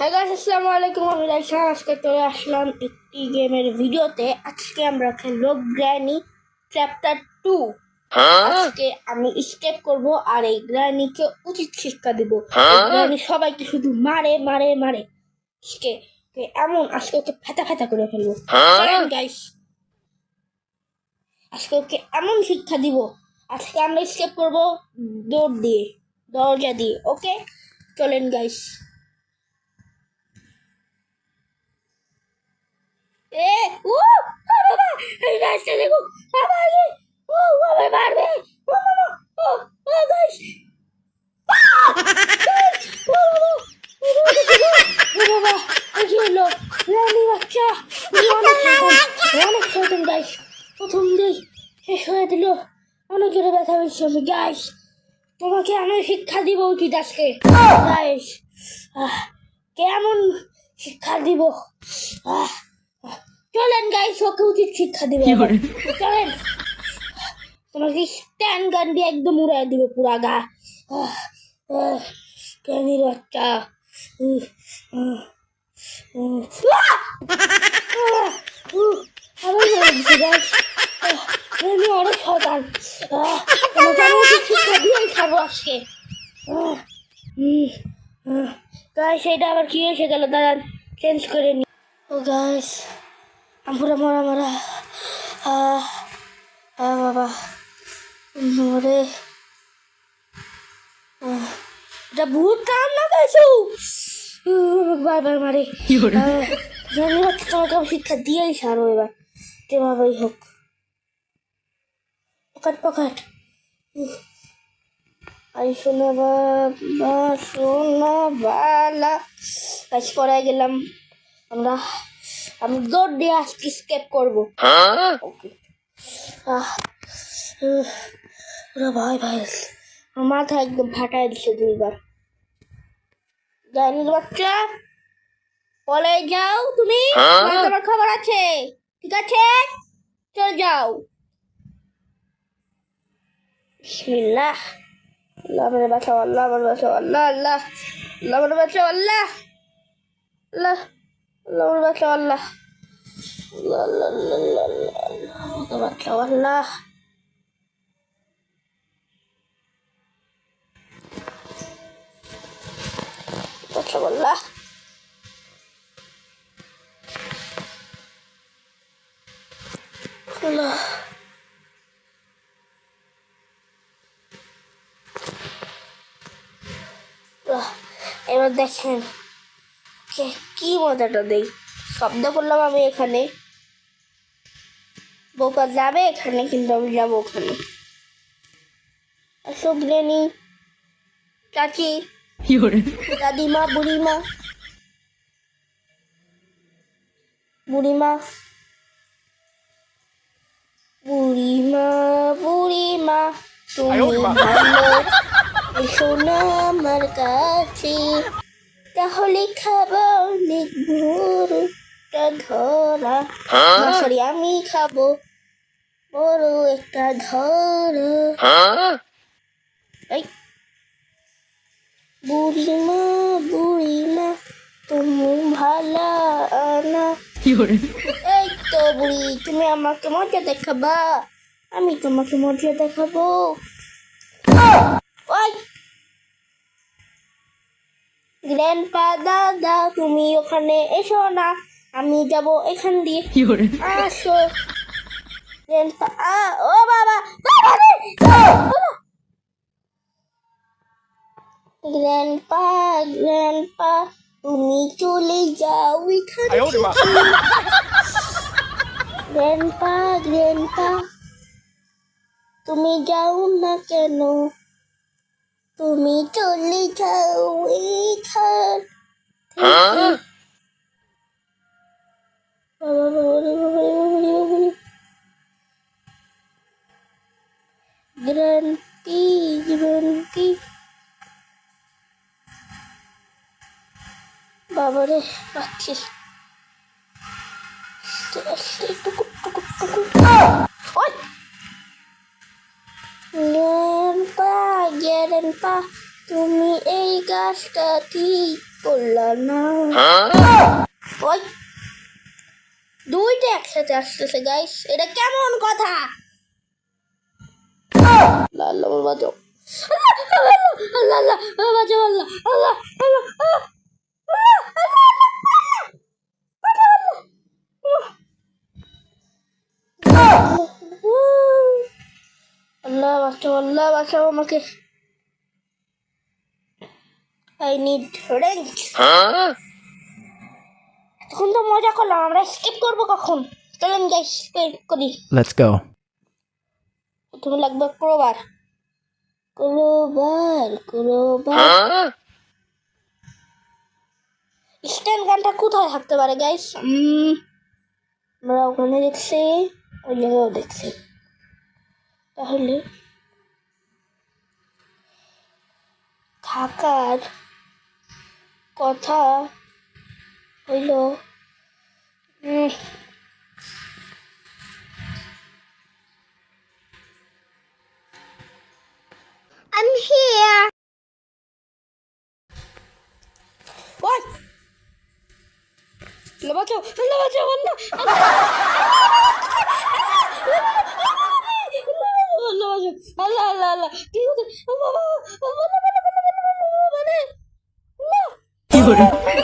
হ্যাঁ আসসালামু আলাইকুম আমি রাইসান আজকে চলে আসলাম একটি গেমের ভিডিওতে আজকে আমরা খেলব গ্র্যানি চ্যাপ্টার টু আজকে আমি স্কেপ করব আর এই গ্র্যানিকে উচিত শিক্ষা দিব। গ্র্যানি সবাইকে শুধু মারে মারে মারে। আজকে এমন আজকে ওকে ফেতা ফেতা করে ফেলব। চলেন গাইস আজকে ওকে এমন শিক্ষা দিব। আজকে আমরা স্কেপ করব দৌড় দিয়ে দরজা দিয়ে। ওকে চলেন গাইস এ ও বাবা গাছটা দেখো বাবা ও বাবা মারবে ও বাবা ও ও গাছ ও বাবা ও বাবা এই কি হলো রানী বাচ্চা অনেক শয়তান অনেক প্রথম দিই শেষ হয়ে দিল অনেক ব্যথা পেয়েছি আমি গাইস তোমাকে আমি শিক্ষা দিব উচিত আজকে গাইস কেমন শিক্ষা দিব আহ চলেন গাইস ওকে উচিত শিক্ষা দিবে চলেন। তোমাকে স্ট্যান্ড গান দিয়ে একদম উড়াই দিবে পুরা গা। কেনির বাচ্চা! আহ! উহ, আবার অনেক তোমাকে আমি উচিত শিক্ষা দিয়েই খাব আজকে। কি এসে গেল? দাঁড়ান চেঞ্জ করে নি। ও গাইস আমরা মরা মরা। বাবা। মরে। এটা ভূত কাম না গাইছো বারবার মারে। না তোমাকে আমি শিক্ষা দিয়েই সারো এবার। যেভাবেই হোক। পকাট পকাট। আই শোনা বাবা শোনা বালা। আজ পড়ায় গেলাম আমরা। আমি দৌড় দিয়ে আজকে স্কেপ করব। ওকে। উহ, ভাই ভাই মাথা একদম ফাটাই দিছে দুইবার। জানিস বাচ্চা? বলে যাও তুমি। তোমার খবর আছে। ঠিক আছে? চলে যাও। বিসমিল্লাহ। আল্লাহ আমার বাঁচাও আল্লাহ আমার বাঁচাও আল্লাহ আল্লাহ। আল্লাহ আমার বাঁচাও আল্লাহ। আল্লাহ আমার বাঁচাও আল্লাহ আল্লাহ আল্লাহ আল্লাহ আল্লাহ আল্লাহ আল্লাহ আমাকে বাঁচাও আল্লাহ বাঁচাও আল্লাহ আল্লাহ আহ, এবার দেখেন কে কি মজাটা দেই? শব্দ করলাম আমি এখানে। বোকা যাবে এখানে কিন্তু আমি যাব ওখানে। আসো গ্রেনি চাচি দাদিমা বুড়িমা বুড়িমা বুড়িমা বুড়িমা তুমি ভালো। এসো না আমার কাছে। তাহলে খাবার অনেক বড়টা ধরা। সরি আমি খাব বড় একটা ধরা। এই। বুড়িমা বুড়িমা তুমি ভালা না। এই তো বুড়ি তুমি আমাকে মজা দেখাবা। আমি তোমাকে মজা দেখাবো। গ্র্যান্ডপা দাদা তুমি ওখানে এসো না। আমি যাব এখান দিয়ে। আসো। গ্র্যান্ডপা ও বাবা বাবা। গ্র্যান্ডপা গ্র্যান্ডপা তুমি চলে যাও এখান গ্র্যান্ডপা গ্র্যান্ডপা তুমি যাও না কেন? তুমি চলে যাও এখান বাবা বাবা রে বাবা রে বাবা রে গ্র্যান্ডপা তুমি এই গাছটা ঠিক করলাম না ওই দুইটা একসাথে আসতেছে গাইস এটা কেমন কথা আমার বাঁচাও আল্লাহ আল্লাহ বাঁচাও আল্লাহ আল্লাহ বাঁচাও আল্লাহ বাঁচাও আমাকে আই নিড রেঞ্জ। তখন তো মজা করলাম আমরা স্কিপ করব কখন? চলেন যাই স্কিপ করি। Let's go. প্রথমে লাগবে ক্রোবার ক্রোবার ক্রোবার স্ট্যান্ড গানটা কোথায় থাকতে পারে গাইস আমরা ওখানে দেখছি ওই জায়গাও দেখছি। তাহলে থাকার কথা হইল উম, I'm here. What? আল্লাহ বাঁচাও আল্লাহ বাঁচাও আল্লাহ আল্লাহ আল্লাহ আল্লাহ আল্লাহ কি হচ্ছে বাবা বাবা মানে কি 有